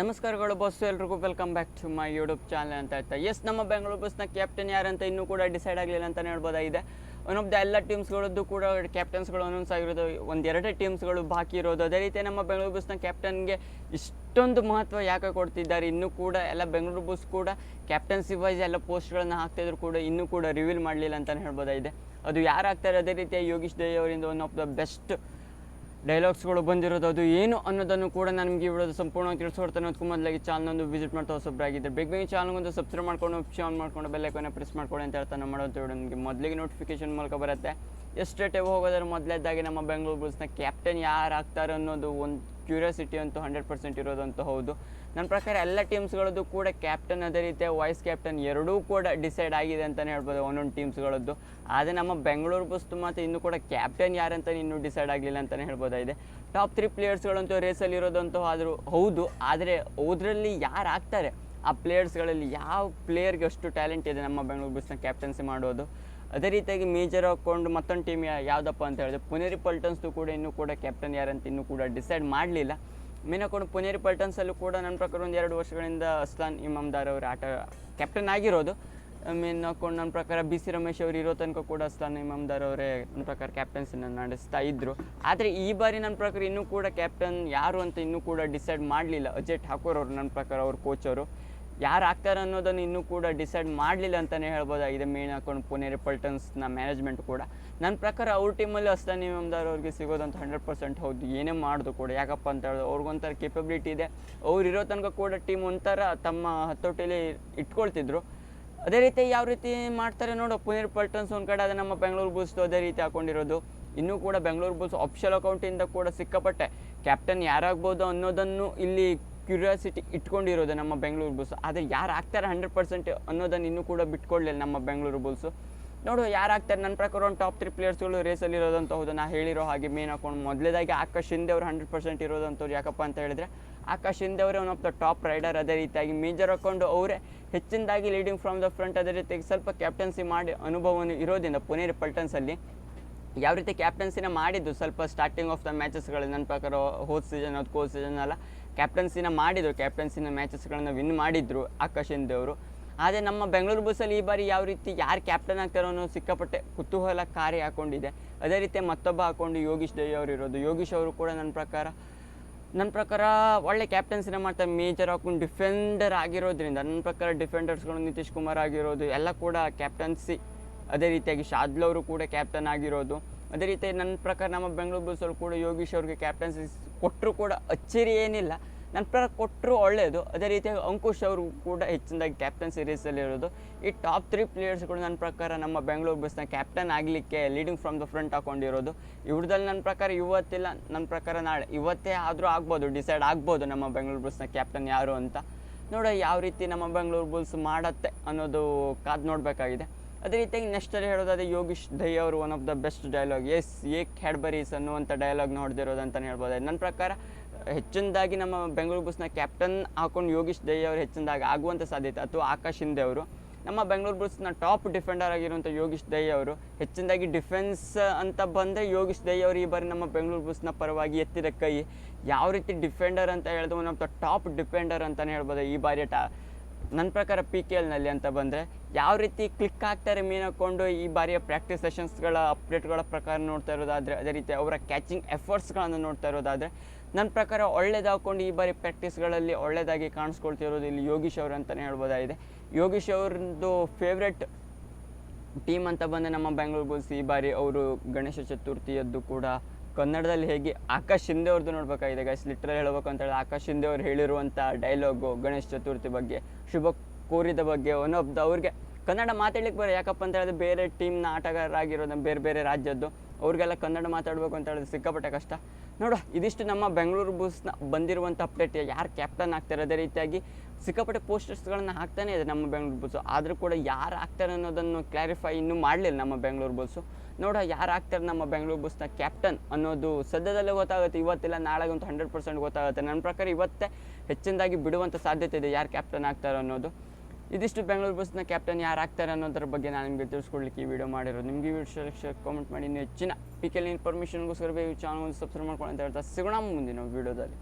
ನಮಸ್ಕಾರಗಳು ಬಸ್ಸು ಎಲ್ರಿಗೂ welcome back to my YouTube channel ಅಂತ ಇತ್ತು ಎಸ್ ನಮ್ಮ ಬೆಂಗಳೂರು ಬಸ್ನ ಕ್ಯಾಪ್ಟನ್ ಯಾರಂತ ಇನ್ನೂ ಕೂಡ ಡಿಸೈಡ್ ಆಗಲಿಲ್ಲ ಅಂತಲೇ ಹೇಳ್ಬೋದಾಗಿದೆ. ಒನ್ ಆಫ್ ದ ಎಲ್ಲ ಟೀಮ್ಸ್ಗಳದ್ದು ಕೂಡ ಕ್ಯಾಪ್ಟನ್ಸ್ಗಳು ಅನೌನ್ಸ್ ಆಗಿರೋದು ಒಂದೆರಡೇ ಟೀಮ್ಸ್ಗಳು ಬಾಕಿ ಇರೋದು. ಅದೇ ರೀತಿ ನಮ್ಮ ಬೆಂಗಳೂರು ಬಸ್ನ ಕ್ಯಾಪ್ಟನ್ಗೆ ಇಷ್ಟೊಂದು ಮಹತ್ವ ಯಾಕೆ ಕೊಡ್ತಿದ್ದಾರೆ? ಇನ್ನೂ ಕೂಡ ಎಲ್ಲ ಬೆಂಗಳೂರು ಬಸ್ ಕೂಡ ಕ್ಯಾಪ್ಟನ್ಸಿ ವೈಸ್ ಎಲ್ಲ ಪೋಸ್ಟ್ಗಳನ್ನು ಹಾಕ್ತಿದ್ರು ಕೂಡ ಇನ್ನೂ ಕೂಡ ರಿವೀಲ್ ಮಾಡಲಿಲ್ಲ ಅಂತಲೇ ಹೇಳ್ಬೋದಾಗಿದೆ. ಅದು ಯಾರು ಆಗ್ತಾರೆ? ಅದೇ ರೀತಿಯ ಯೋಗೀಶ್ ದೇವಿ ಅವರಿಂದ ಒನ್ ಆಫ್ ದ ಬೆಸ್ಟ್ ಡೈಲಾಗ್ಸ್ಗಳು ಬಂದಿರೋದು, ಅದು ಏನು ಅನ್ನೋದನ್ನು ಕೂಡ ನಾನು ನಿಮಗೆ ವಿಡಿಯೋದು ಸಂಪೂರ್ಣವಾಗಿ ತಿಳಿಸ್ಕೊಡ್ತಾನೆ ಅದಕ್ಕೂ ಮೊದಲಾಗಿ ಚಾನಲ್ನೊಂದು ವಿಸಿಟ್ ಮಾಡ್ತಾ ಹೊಸಬ್ರಾಗಿದ್ದರೆ ಬೇಗ ಬೇಗ ಚಾನಲ್ ಒಂದು ಸಬ್ಸ್ಕ್ರೈಬ್ ಮಾಡ್ಕೊಂಡು ಆನ್ ಮಾಡ್ಕೊಂಡು ಬೆಲ್ಲೈಕನ್ನ ಪ್ರೆಸ್ ಮಾಡ್ಕೊಳ್ಳಿ ಅಂತ ಹೇಳ್ತಾ ನಾನು ಮಾಡೋದು ನಿಮಗೆ ಮೊದಲಿಗೆ ನೋಟಿಫಿಕೇಶನ್ ಮೂಲಕ ಬರುತ್ತೆ. ಎಷ್ಟು ಟೈಮ್ ಹೋಗೋದ್ರ ಮೊದಲೇದಾಗಿ ನಮ್ಮ ಬೆಂಗಳೂರು ಬುಲ್ಸ್ನ ಕ್ಯಾಪ್ಟನ್ ಯಾರು ಆಗ್ತಾರೆ ಅನ್ನೋದು ಒಂದು ಕ್ಯೂರಿಯಾಸಿಟಿ ಅಂತೂ ಹಂಡ್ರೆಡ್ ಪರ್ಸೆಂಟ್ ಇರೋದಂತೂ ಹೌದು. ನನ್ನ ಪ್ರಕಾರ ಎಲ್ಲ ಟೀಮ್ಸ್ಗಳದ್ದು ಕೂಡ ಕ್ಯಾಪ್ಟನ್ ಅದೇ ರೀತಿಯ ವೈಸ್ ಕ್ಯಾಪ್ಟನ್ ಎರಡೂ ಕೂಡ ಡಿಸೈಡ್ ಆಗಿದೆ ಅಂತಲೇ ಹೇಳ್ಬೋದು ಒಂದೊಂದು ಟೀಮ್ಸ್ಗಳದ್ದು. ಆದರೆ ನಮ್ಮ ಬೆಂಗಳೂರು ಬಸ್ತು ಮತ್ತು ಇನ್ನೂ ಕೂಡ ಕ್ಯಾಪ್ಟನ್ ಯಾರಂತ ಇನ್ನೂ ಡಿಸೈಡ್ ಆಗಲಿಲ್ಲ ಅಂತಲೇ ಹೇಳ್ಬೋದಾಗಿದೆ. ಟಾಪ್ ತ್ರೀ ಪ್ಲೇಯರ್ಸ್ಗಳಂತೂ ರೇಸಲ್ಲಿ ಇರೋದಂತೂ ಆದರೂ ಹೌದು, ಆದರೆ ಅದರಲ್ಲಿ ಯಾರು ಆಗ್ತಾರೆ? ಆ ಪ್ಲೇಯರ್ಸ್ಗಳಲ್ಲಿ ಯಾವ ಪ್ಲೇಯರ್ಗೆ ಅಷ್ಟು ಟ್ಯಾಲೆಂಟ್ ಇದೆ ನಮ್ಮ ಬೆಂಗಳೂರು ಬಸ್ನ ಕ್ಯಾಪ್ಟನ್ಸಿ ಮಾಡೋದು? ಅದೇ ರೀತಿಯಾಗಿ ಮೇಜರ್ ಹಾಕ್ಕೊಂಡು ಮತ್ತೊಂದು ಟೀಮ್ ಯಾವುದಪ್ಪ ಅಂತ ಹೇಳಿದ್ರೆ ಪುನೇರಿ ಪಲ್ಟನ್ಸ್ದು ಕೂಡ ಇನ್ನೂ ಕೂಡ ಕ್ಯಾಪ್ಟನ್ ಯಾರಂತ ಇನ್ನೂ ಕೂಡ ಡಿಸೈಡ್ ಮಾಡಲಿಲ್ಲ. ಮೇನ್ ಹಾಕೊಂಡು ಪುನೇರಿ ಪಲ್ಟನ್ಸಲ್ಲೂ ಕೂಡ ನನ್ನ ಪ್ರಕಾರ ಒಂದು ಎರಡು ವರ್ಷಗಳಿಂದ ಅಸ್ಲಾನ್ ಇಮಾಮ್ದಾರ್ ಅವರು ಆಟ ಕ್ಯಾಪ್ಟನ್ ಆಗಿರೋದು. ಮೇನ್ ಹಾಕೊಂಡು ನನ್ನ ಪ್ರಕಾರ ಬಿ ಸಿ ರಮೇಶ್ ಅವರು ಇರೋ ತನಕ ಕೂಡ ಅಸ್ಲಾನ್ ಇಮಾಮ್ದಾರ್ ಅವರೇ ನನ್ನ ಪ್ರಕಾರ ಕ್ಯಾಪ್ಟನ್ಸಿನ ನಡೆಸ್ತಾ ಇದ್ದರು ಆದರೆ ಈ ಬಾರಿ ನನ್ನ ಪ್ರಕಾರ ಇನ್ನೂ ಕೂಡ ಕ್ಯಾಪ್ಟನ್ ಯಾರು ಅಂತ ಇನ್ನೂ ಕೂಡ ಡಿಸೈಡ್ ಮಾಡಲಿಲ್ಲ. ಅಜಯ್ ಠಾಕೂರ್ ಅವರು ನನ್ನ ಪ್ರಕಾರ ಅವ್ರ ಕೋಚ್ ಅವರು. ಯಾರು ಆಗ್ತಾರೆ ಅನ್ನೋದನ್ನು ಇನ್ನೂ ಕೂಡ ಡಿಸೈಡ್ ಮಾಡಲಿಲ್ಲ ಅಂತಲೇ ಹೇಳ್ಬೋದಾಗಿದೆ ಮೇನ್ ಹಾಕೊಂಡು ಪುನೇರಿ ಪಲ್ಟನ್ಸ್ನ ಮ್ಯಾನೇಜ್ಮೆಂಟ್ ಕೂಡ. ನನ್ನ ಪ್ರಕಾರ ಅವ್ರ ಟೀಮಲ್ಲಿ ಅಸ್ಲಾನ್ ಇಮಾಮ್ದಾರ್ ಅವ್ರಿಗೆ ಸಿಗೋದಂತ ಹಂಡ್ರೆಡ್ ಪರ್ಸೆಂಟ್ ಹೌದು. ಏನೇ ಮಾಡೋದು ಕೂಡ. ಯಾಕಪ್ಪ ಅಂತ ಹೇಳಿದ್ರೆ ಅವ್ರಿಗೊಂಥರ ಕೇಪಬಿಲಿಟಿ ಇದೆ. ಅವ್ರು ಇರೋ ತನಕ ಕೂಡ ಟೀಮ್ ಒಂಥರ ತಮ್ಮ ಹತೋಟಿಯಲ್ಲಿ ಇಟ್ಕೊಳ್ತಿದ್ರು. ಅದೇ ರೀತಿ ಯಾವ ರೀತಿ ಮಾಡ್ತಾರೆ ನೋಡು. ಪುನೀರ್ ಪಲ್ಟನ್ಸ್ ಒಂದು ಕಡೆ ಅದು ನಮ್ಮ ಬೆಂಗಳೂರು ಬುಲ್ಸ್ ಅದೇ ರೀತಿ ಹಾಕೊಂಡಿರೋದು. ಇನ್ನೂ ಕೂಡ ಬೆಂಗಳೂರು ಬುಲ್ಸ್ ಆಫಿಷಿಯಲ್ ಅಕೌಂಟಿಂದ ಕೂಡ ಸಿಕ್ಕಾಪಟ್ಟೆ. ಕ್ಯಾಪ್ಟನ್ ಯಾರಾಗ್ಬೋದು ಅನ್ನೋದನ್ನು ಇಲ್ಲಿ ಕ್ಯೂರಿಯಾಸಿಟಿ ಇಟ್ಕೊಂಡಿರೋದು ನಮ್ಮ ಬೆಂಗಳೂರು ಬುಲ್ಸ್ ಆದರೆ ಯಾರು ಆಗ್ತಾರೆ ಹಂಡ್ರೆಡ್ ಪರ್ಸೆಂಟ್ ಅನ್ನೋದನ್ನು ಇನ್ನೂ ಕೂಡ ಬಿಟ್ಕೊಳ್ಳಿಲ್ಲ ನಮ್ಮ ಬೆಂಗಳೂರು ಬುಲ್ಸು ನೋಡುವ ಯಾರು ಆಗ್ತಾರೆ. ನನ್ನ ಪ್ರಕಾರ ಒಂದು ಟಾಪ್ ತ್ರೀ ಪ್ಲೇಯರ್ಸ್ಗಳು ರೇಸಲ್ಲಿ ಇರೋದಂತ ಹೌದು. ನಾ ಹೇಳಿರೋ ಹಾಗೆ ಮೇನ್ ಹಾಕೊಂಡು ಮೊದಲೇದಾಗಿ ಆಕಾಶ್ ಶಿಂದೆ ಅವರು ಹಂಡ್ರೆಡ್ ಪರ್ಸೆಂಟ್ ಇರೋದಂಥವ್ರು ಯಾಕಪ್ಪ ಅಂತ ಹೇಳಿದ್ರೆ, ಆಕಾಶ್ ಶಿಂದೆ ಅವರೇ one of the top raider ಅದೇ ರೀತಿಯಾಗಿ ಮೇಜರ್ ಹಾಕೊಂಡು ಅವರೇ ಹೆಚ್ಚಿನದಾಗಿ ಲೀಡಿಂಗ್ ಫ್ರಮ್ ದ ಫ್ರಂಟ್ ಅದೇ ರೀತಿಯಾಗಿ ಸ್ವಲ್ಪ ಕ್ಯಾಪ್ಟನ್ಸಿ ಮಾಡಿ ಅನುಭವವನ್ನು ಇರೋದ್ರಿಂದ ಪುನೇರಿ ಪಲ್ಟನ್ಸಲ್ಲಿ ಯಾವ ರೀತಿ ಕ್ಯಾಪ್ಟನ್ಸಿನ ಮಾಡಿದ್ದು ಸ್ವಲ್ಪ ಸ್ಟಾರ್ಟಿಂಗ್ ಆಫ್ ದ ಮ್ಯಾಚಸ್ಗಳು ನನ್ನ ಪ್ರಕಾರ ಹೋದ ಸೀಸನ್ ಅದು ಕೋಲ್ ಸೀಸನ್ ಎಲ್ಲ ಕ್ಯಾಪ್ಟನ್ಸಿನ ಮಾಡಿದರು ಕ್ಯಾಪ್ಟನ್ಸಿನ ಮ್ಯಾಚಸ್ಗಳನ್ನು ವಿನ್ ಮಾಡಿದ್ರು ಆಕಾಶ್ ಹಿಂದೆ ಅವರು. ಆದರೆ ನಮ್ಮ ಬೆಂಗಳೂರು ಬಸ್ಸಲ್ಲಿ ಈ ಬಾರಿ ಯಾವ ರೀತಿ, ಯಾರು ಕ್ಯಾಪ್ಟನ್ ಆಗ್ತಾರೋ ಅನ್ನೋ ಸಿಕ್ಕಾಪಟ್ಟೆ ಕುತೂಹಲಕಾರಿ ಹಾಕೊಂಡಿದೆ. ಅದೇ ರೀತಿ ಮತ್ತೊಬ್ಬ ಹಾಕೊಂಡು ಯೋಗೀಶ್ ದೇವಿ ಅವರು ಇರೋದು. ಯೋಗೀಶ್ ಅವರು ಕೂಡ ನನ್ನ ಪ್ರಕಾರ ನನ್ನ ಪ್ರಕಾರ ಒಳ್ಳೆ ಕ್ಯಾಪ್ಟನ್ಸಿನ ಮಾಡ್ತಾರೆ ಮೇಜರ್ ಹಾಕೊಂಡು ಡಿಫೆಂಡರ್ ಆಗಿರೋದ್ರಿಂದ ನನ್ನ ಪ್ರಕಾರ ಡಿಫೆಂಡರ್ಸ್ಗಳು ನಿತೀಶ್ ಕುಮಾರ್ ಆಗಿರೋದು, ಎಲ್ಲ ಕೂಡ ಕ್ಯಾಪ್ಟನ್ಸಿ ಅದೇ ರೀತಿಯಾಗಿ ಶಾದ್ಲವರು ಕೂಡ ಕ್ಯಾಪ್ಟನ್ ಆಗಿರೋದು. ಅದೇ ರೀತಿ ನನ್ನ ಪ್ರಕಾರ ನಮ್ಮ ಬೆಂಗಳೂರು ಬುಲ್ಸ್ ಅವರು ಕೂಡ ಯೋಗೀಶ್ ಅವ್ರಿಗೆ ಕ್ಯಾಪ್ಟನ್ಸಿ ಕೊಟ್ಟರು ಕೂಡ ಅಚ್ಚರಿ ಏನಿಲ್ಲ. ನನ್ನ ಪ್ರಕಾರ ಕೊಟ್ಟರು ಒಳ್ಳೆಯದು. ಅದೇ ರೀತಿ ಅಂಕುಶ್ ಅವರು ಕೂಡ ಹೆಚ್ಚಿನದಾಗಿ ಕ್ಯಾಪ್ಟನ್ ಸಿರೀಸಲ್ಲಿ ಇರೋದು. ಈ ಟಾಪ್ ತ್ರೀ ಪ್ಲೇಯರ್ಸ್ಗಳು ನನ್ನ ಪ್ರಕಾರ ನಮ್ಮ ಬೆಂಗಳೂರು ಬಸ್ನ ಕ್ಯಾಪ್ಟನ್ ಆಗಲಿಕ್ಕೆ ಲೀಡಿಂಗ್ ಫ್ರಮ್ ದ ಫ್ರಂಟ್ ಹಾಕೊಂಡಿರೋದು. ಇವ್ರದಲ್ಲಿ ನನ್ನ ಪ್ರಕಾರ ಇವತ್ತಿಲ್ಲ. ನನ್ನ ಪ್ರಕಾರ ನಾಳೆ, ಇವತ್ತೇ ಆದರೂ ಆಗ್ಬೋದು ಡಿಸೈಡ್ ಆಗ್ಬೋದು ನಮ್ಮ ಬೆಂಗಳೂರು ಬಸ್ನ ಕ್ಯಾಪ್ಟನ್ ಯಾರು ಅಂತ. ನೋಡೋ ಯಾವ ರೀತಿ ನಮ್ಮ ಬೆಂಗಳೂರು ಬುಲ್ಸ್ ಮಾಡತ್ತೆ ಅನ್ನೋದು ಕಾದು ನೋಡಬೇಕಾಗಿದೆ. ಅದೇ ರೀತಿಯಾಗಿ ನೆಕ್ಸ್ಟಲ್ಲಿ ಹೇಳೋದಾದ್ರೆ ಯೋಗೀಶ್ ದಯ್ ಅವರು one of the best dialogue S ಏ ಕ್ಯಾಡ್ಬರೀಸ್ ಅನ್ನುವಂಥ ಡೈಲಾಗ್ ನೋಡ್ದಿರೋದು ಅಂತಲೇ ಹೇಳ್ಬೋದು. ನನ್ನ ಪ್ರಕಾರ ಹೆಚ್ಚಿನದಾಗಿ ನಮ್ಮ ಬೆಂಗಳೂರು ಬುಸ್ನ ಕ್ಯಾಪ್ಟನ್ ಹಾಕೊಂಡು ಯೋಗೀಶ್ ದಯ್ ಅವರು ಹೆಚ್ಚಿನದಾಗಿ ಆಗುವಂಥ ಸಾಧ್ಯತೆ ಅಥವಾ ಆಕಾಶ್ ಹಿಂದೆ ಅವರು, ನಮ್ಮ ಬೆಂಗಳೂರು ಬುಲ್ಸ್ನ ಟಾಪ್ ಡಿಫೆಂಡರ್ ಆಗಿರುವಂಥ ಯೋಗೀಶ್ ದಯ್ ಅವರು ಹೆಚ್ಚಿನದಾಗಿ ಡಿಫೆನ್ಸ್ ಅಂತ ಬಂದರೆ ಯೋಗೀಶ್ ದಯ್ ಅವರು ಈ ಬಾರಿ ನಮ್ಮ ಬೆಂಗಳೂರು ಬುಲ್ಸ್ನ ಪರವಾಗಿ ಎತ್ತಿದ ಕೈ. ಯಾವ ರೀತಿ ಡಿಫೆಂಡರ್ ಅಂತ ಹೇಳಿದ್ರು one of the top defender ಅಂತಲೇ ಹೇಳ್ಬೋದು ಈ ಬಾರಿ ಟಾ ನನ್ನ ಪ್ರಕಾರ ಪಿ ಕೆ ಎಲ್ನಲ್ಲಿ ಅಂತ ಬಂದರೆ ಯಾವ ರೀತಿ ಕ್ಲಿಕ್ ಆಗ್ತಾರೆ ಮೀನು ಹಾಕ್ಕೊಂಡು ಈ ಬಾರಿಯ ಪ್ರಾಕ್ಟೀಸ್ ಸೆಷನ್ಸ್ಗಳ ಅಪ್ಡೇಟ್ಗಳ ಪ್ರಕಾರ ನೋಡ್ತಾ ಇರೋದಾದರೆ, ಅದೇ ರೀತಿ ಅವರ ಕ್ಯಾಚಿಂಗ್ ಎಫರ್ಟ್ಸ್ಗಳನ್ನು ನೋಡ್ತಾ ಇರೋದಾದರೆ, ನನ್ನ ಪ್ರಕಾರ ಒಳ್ಳೇದಾಕೊಂಡು ಈ ಬಾರಿ ಪ್ರಾಕ್ಟೀಸ್ಗಳಲ್ಲಿ ಒಳ್ಳೆಯದಾಗಿ ಕಾಣಿಸ್ಕೊಳ್ತಿರೋದು ಇಲ್ಲಿ ಯೋಗೀಶ್ ಅವರು ಅಂತಲೇ ಹೇಳ್ಬೋದಾಗಿದೆ. ಯೋಗೀಶ್ ಅವ್ರದ್ದು ಫೇವ್ರೆಟ್ ಟೀಮ್ ಅಂತ ಬಂದರೆ ನಮ್ಮ ಬೆಂಗಳೂರು ಬುಲ್ಸ್ ಈ ಬಾರಿ ಅವರು ಗಣೇಶ ಚತುರ್ಥಿಯದ್ದು ಕೂಡ ಕನ್ನಡದಲ್ಲಿ ಹೇಗೆ ಆಕಾಶ್ ಶಿಂದೆ ಅವ್ರದ್ದು ನೋಡ್ಬೇಕಾಗಿದೆ ಗೈಸ್ ಲಿಟ್ರಲ್ ಹೇಳಬೇಕು ಅಂತ ಹೇಳಿ ಆಕಾಶ್ ಶಿಂದೆ ಅವ್ರು ಹೇಳಿರುವಂಥ ಡೈಲಾಗು ಗಣೇಶ ಚತುರ್ಥಿ ಬಗ್ಗೆ, ಶುಭ ಕೋರಿದ ಬಗ್ಗೆ ಒನ್ ಆಫ್ ದ ಅವ್ರಿಗೆ ಕನ್ನಡ ಮಾತಾಡ್ಲಿಕ್ಕೆ ಬರೋ, ಯಾಕಪ್ಪ ಅಂತ ಹೇಳಿದ್ರೆ ಬೇರೆ ಟೀಮ್ನ ಆಟಗಾರರಾಗಿರೋದು ಬೇರೆ ಬೇರೆ ರಾಜ್ಯದ್ದು, ಅವ್ರಿಗೆಲ್ಲ ಕನ್ನಡ ಮಾತಾಡಬೇಕು ಅಂತ ಹೇಳಿದ್ರೆ ಸಿಕ್ಕಾಪಟ್ಟೆ ಕಷ್ಟ. ನೋಡು, ಇದಿಷ್ಟು ನಮ್ಮ ಬೆಂಗಳೂರು ಬುಲ್ಸ್ನ ಬಂದಿರುವಂಥ ಅಪ್ಡೇಟ್ ಯಾರು ಕ್ಯಾಪ್ಟನ್ ಆಗ್ತಾರೆ ಅದೇ ರೀತಿಯಾಗಿ ಸಿಕ್ಕಾಪಟ್ಟೆ ಪೋಸ್ಟರ್ಸ್ಗಳನ್ನು ಹಾಕ್ತಾನೆ ಇದೆ ನಮ್ಮ ಬೆಂಗಳೂರು ಬುಲ್ಸು ಆದರೂ ಕೂಡ ಯಾರು ಆಗ್ತಾರೆ ಅನ್ನೋದನ್ನು ಕ್ಲಾರಿಫೈ ಇನ್ನೂ ಮಾಡಲಿಲ್ಲ ನಮ್ಮ ಬೆಂಗಳೂರು ಬುಲ್ಸು ನೋಡ, ಯಾರು ಆಗ್ತಾರೆ ನಮ್ಮ ಬೆಂಗಳೂರು ಬುಲ್ಸ್ನ ಕ್ಯಾಪ್ಟನ್ ಅನ್ನೋದು ಸದ್ಯದಲ್ಲೇ ಗೊತ್ತಾಗುತ್ತೆ, ಇವತ್ತಿಲ್ಲ, ನಾಳೆಗಂತೂ ಹಂಡ್ರೆಡ್ ಪರ್ಸೆಂಟ್ ಗೊತ್ತಾಗುತ್ತೆ. ನನ್ನ ಪ್ರಕಾರ ಇವತ್ತೇ ಹೆಚ್ಚಿನದಾಗಿ ಬಿಡುವಂಥ ಸಾಧ್ಯತೆ ಇದೆ ಯಾರು ಕ್ಯಾಪ್ಟನ್ ಆಗ್ತಾರೆ ಅನ್ನೋದು. ಇದಿಷ್ಟು ಬೆಂಗಳೂರು ಬಸ್ನ ಕ್ಯಾಪ್ಟನ್ ಯಾರು ಆಗ್ತಾರೆ ಅನ್ನೋದ್ರ ಬಗ್ಗೆ ನಾನು ನಿಮಗೆ ತಿಳಿಸ್ಕೊಡ್ಲಿಕ್ಕೆ ಈ ವಿಡಿಯೋ ಮಾಡಿರೋದು. ನಿಮಗೆ ಈ ವಿಡಿಯೋ ಕಾಮೆಂಟ್ ಮಾಡಿ ಇನ್ನೂ ಹೆಚ್ಚಿನ ಪಿಕೆಲ್ ಇನ್ಫಾರ್ಮೇಷನ್ಗೋಸ್ಕರ ಚಾನಲ್ ಸಬ್ಸ್ಕ್ರೈಬ್ ಮಾಡ್ಕೊಳ್ಳಿ ಅಂತ ಹೇಳ್ತಾ ಸಿಗೋಣ ಮುಂದಿನ ವಿಡಿಯೋದಲ್ಲಿ